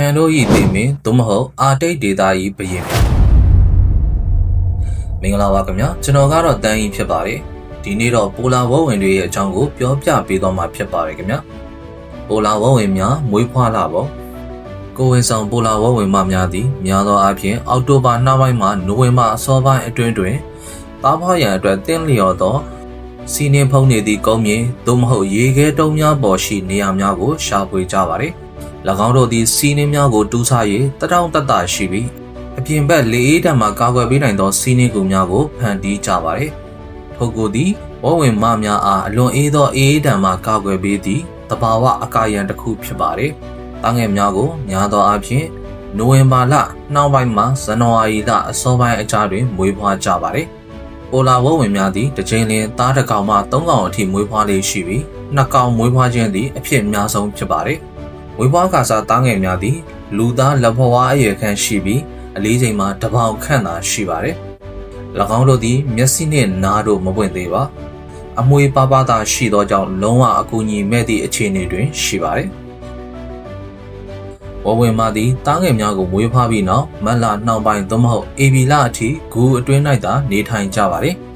ခြံတို့ဤသိမင်းသို့မဟုတ်အာတိတ်ဒေတာဤဘရင်မင်္ဂလာပါခင်ဗျာကျွန်တော်ကတော့တန်းဤဖြစ်ပါတယ်ဒီနေ့တော့ပိုလာဝဝဝင်တွေရဲ့အကြောင်းကိုပြောပြပေးသွားမှာဖြစ်ပါတယ်ခင်ဗျာပိုလာဝဝဝင်များမွေးဖွားလာပေါ့ကိုဝင်ဆောင်ပိုလာဝဝင်မများသည်များသောအားဖြင့်အောက်တိုဘာနှောင်းပိုင်းမှနိုဝင်ဘာအစောပိုင်းအတွင်းတွင်တားဖွားရန်အတွက်တင်းလျော်သောစီနေဖုံးနေသည့်ကုန်းမြေသို့မဟုတ်ရေခဲတုံးများပေါ်ရှိနေရာများကိုရှာဖွေကြပါသည်၎ င်းတို့သည်စီနေများကိုတူးဆ၍တတောင့်တတရှိပြီးအပြင်ဘက်လေအေးတံမှကာကွယ်ပေးနိုင်သောစီနေကူများကိုဖန်တီးကြပါသည်ထို့ကိုသည်ဝဝင်မများအားအလွန်အေးသောအေးတံမှကာကွယ်ပေးသည့်တဘာဝအကာယံတစ်ခုဖြစ်ပါသည်။တာငယ်များကိုများသောအားဖြင့်နိုဝင်ဘာလနှောင်းပိုင်းမှဇန်နဝါရီလအစောပိုင်းအကြားတွင်မွေးဖွားကြပါသည်။ပိုလာဝဝင်များသည်တစ်ချိန်လျင်သားတစ်ကောင်မှသုံးကောင်အထိမွေးဖွားလေးရှိပြီးနှစ်ကောင်မွေးဖွားခြင်းသည်အဖြစ်အများဆုံးဖြစ်ပါသည်။ မွေးဖွားကာစားသားငယ်များသည်လူသားလက်ဖွားအရွယ်ခန့်ရှိပြီးအလေးချိန်မှာတစ်ပေါင်ခန့်သာရှိပါသည်။၎င်းတို့သည် မျက်စိနှင့်နားတို့မပွင့်သေးပါ။အမွေပါပါသာရှိသောကြောင့်လုံးဝအကူအညီမဲ့သည့်အခြေအနေတွင်ရှိပါတယ်။ဝဝင်မာသည်တားငယ်များကိုမွေးဖွားပြီးနောက်မတ်လနှောင်းပိုင်းသို့မဟုတ်အေဗီလအထိဂူအတွင်း၌သာနေထိုင်ကြပါတယ်။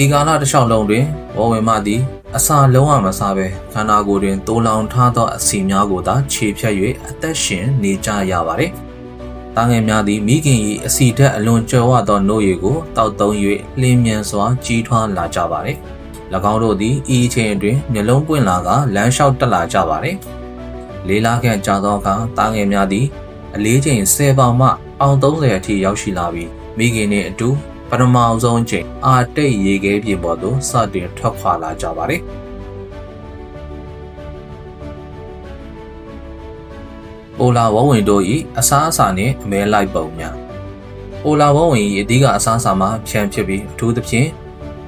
ဧကာလတစ်လျှောက်လုံးတွင်ဝဝင်မာသည်အစာလုံးဝမစားဘဲခန္ဓာကိုယ်တွင်တိုးလောင်ထားသောအဆီများကိုသာခြေဖြတ်၍အသက်ရှင်နေကြရပါတယ်။တားငယ်များသည်မိခင်၏အဆီဓာတ်အလွန်ကြွယ်ဝသောနှုတ်ရည်ကိုတောက်သုံး၍လင်းမြန်စွာကြီးထွားလာကြပါတယ်။၎င်းတို့သည်ဤအချိန်အတွင်းမျက်လုံးပွင့်လာကလမ်းလျှောက်တက်လာကြပါတယ်။လေးလာခန့်ကြာသောအခါတားငယ်များသည်အလေးချိန်10ပေါင်မှပေါင်30အထိရောက်ရှိလာပြီးမိခင်နှင့်အတူ ပထမအဆုံးအချိန်အာတိတ်ရေခဲပြင်ပေါ်သို့စတင်ထွက်ခွာလာကြပါသည်ပိုလာဝဝင်တို့၏အစားအစာနှင့်အမဲလိုက်ပုံများပိုလာဝဝင်၏အဓိကအစားအစာမှာဖြန်ဖြစ်ပြီးအထူးသဖြင့်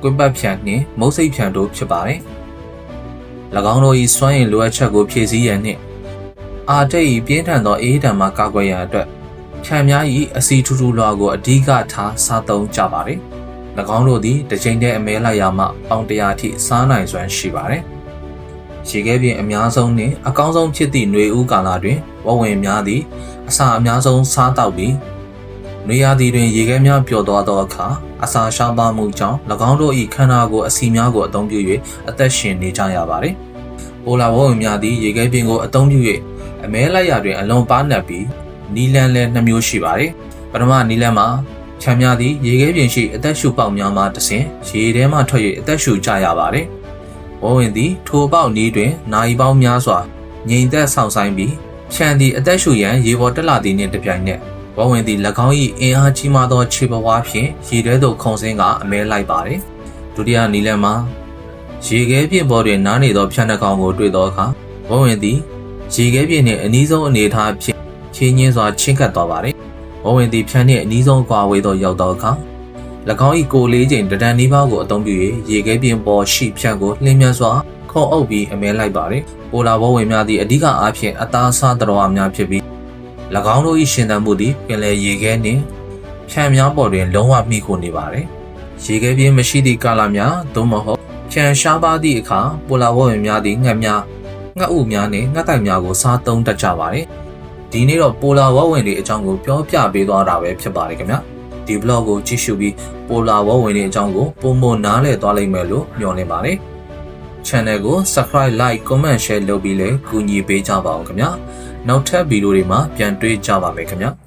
ကွင်းပတ်ဖြန်နှင့်မုတ်စိတ်ဖြန်တို့ဖြစ်ပါတယ်၎င်းတို့၏စွမ်းရည်လိုအပ်ချက်ကိုဖြည့်ဆည်းရန်နှင့်အာတိတ်ပြင်းထန်သောအေးဓာတ်မှကာကွယ်ရန်အတွက် ခြံများ၏အစီထူထူလွှာကိုအဓိကထားစားသုံးကြပါသည်။၎င်းတို့သည်တစ်ချိန်တည်းအမဲလိုက်ရာမှပေါင်တရာထိစားနိုင်စွမ်းရှိပါတယ်။ရေခဲပြင်အများဆုံးနှင့်အကောင်းဆုံးဖြစ်သည့်ຫນွေဦးကာလတွင်ဝဝင်များသည်အစာအများဆုံးစားတောက်ပြီးနွေရာသီတွင်ရေခဲများပျော်သွားသောအခါအစာရှားပါမှုကြောင့်၎င်းတို့၏ခန္ဓာကိုယ်အစီများကိုအသုံးပြု၍အသက်ရှင်နေကြရပါသည်။ပိုလာဝဝင်များသည်ရေခဲပြင်ကိုအသုံးပြု၍အမဲလိုက်ရာတွင်အလွန်ပါနပ်ပြီး နီလန်လည်းနှမျိုးရှိပါတယ်။ပထမနီလန်မှာခြံများသည်ရေခဲပြင်ရှိအသက်ရှူပေါက်များမှတဆင်ရေထဲမှထွက်၍အသက်ရှူကြရပါတယ်။ဝဝင်သည်ထိုပေါက်နီးတွင်နိုင်ပေါင်းများစွာငြိမ်သက်ဆောင်ဆိုင်ပြီးခြံသည်အသက်ရှူရန်ရေပေါ်တက်လာသည်နှင့်တပြိုင်နက်ဝဝင်သည်၎င်း၏အင်အားကြီးမားသောခြေပဝါးဖြင့်ရေထဲသို့ခုန်ဆင်းကအမဲလိုက်ပါတယ်။ဒုတိယနီလန်မှာရေခဲပြင်ပေါ်တွင်နားနေသောဖြန့်နှကောင်ကိုတွေ့သောအခါဝဝင်သည်ရေခဲပြင်နှင့်အနီးဆုံးအနေအထားဖြင့် ချင်းချင်းစွာချင်းကပ်သွားပါတယ်။ဝဝင်သည်ဖြန်းနှင့်အနီးဆုံးကွာဝေးသောရောက်သောအခါ၎င်း၏ကိုလေးချိန်တဒန်နီးပါးကိုအသုံးပြု၍ရေခဲပြင်ပေါ်ရှိဖြန့်ကိုလှင်းမြန်စွာခုံအုပ်ပြီးအမဲလိုက်ပါတယ်။ပိုလာဘဝင်များသည့်အဓိကအားဖြင့်အသားစားတော်များဖြစ်ပြီး၎င်းတို့၏ရှင်သန်မှုသည်ပင်လယ်ရေခဲနှင့်ဖြန့်များပေါ်တွင်လုံးဝမိခိုနေပါတယ်။ရေခဲပြင်မရှိသည့်ကာလများသို့မဟုတ်ဖြန့်ရှားပါသည့်အခါပိုလာဘဝင်များသည့်ငှက်များငှက်ဥများနဲ့ငှက်တိုင်များကိုစားသုံးတတ်ကြပါတယ်။ ဒီနေ့တော့ပိုလာဝဝင်တွေအကြောင်းကိုပြောပြပေးသွားတာပဲဖြစ်ပါတယ်ခင်ဗျာ။ဒီ blog ကိုကြည့်ရှုပြီးပိုလာဝဝင်တွေအကြောင်းကိုပုံမနားလည်သွားလိမ့်မယ်လို့မျှော်လင့်ပါတယ်။ channel ကို subscribe like comment share လုပ်ပြီးလည်းကူညီပေးကြပါအောင်ခင်ဗျာ။နောက်ထပ်ဗီဒီယိုတွေမှာပြန်တွေ့ကြပါမယ်ခင်ဗျာ။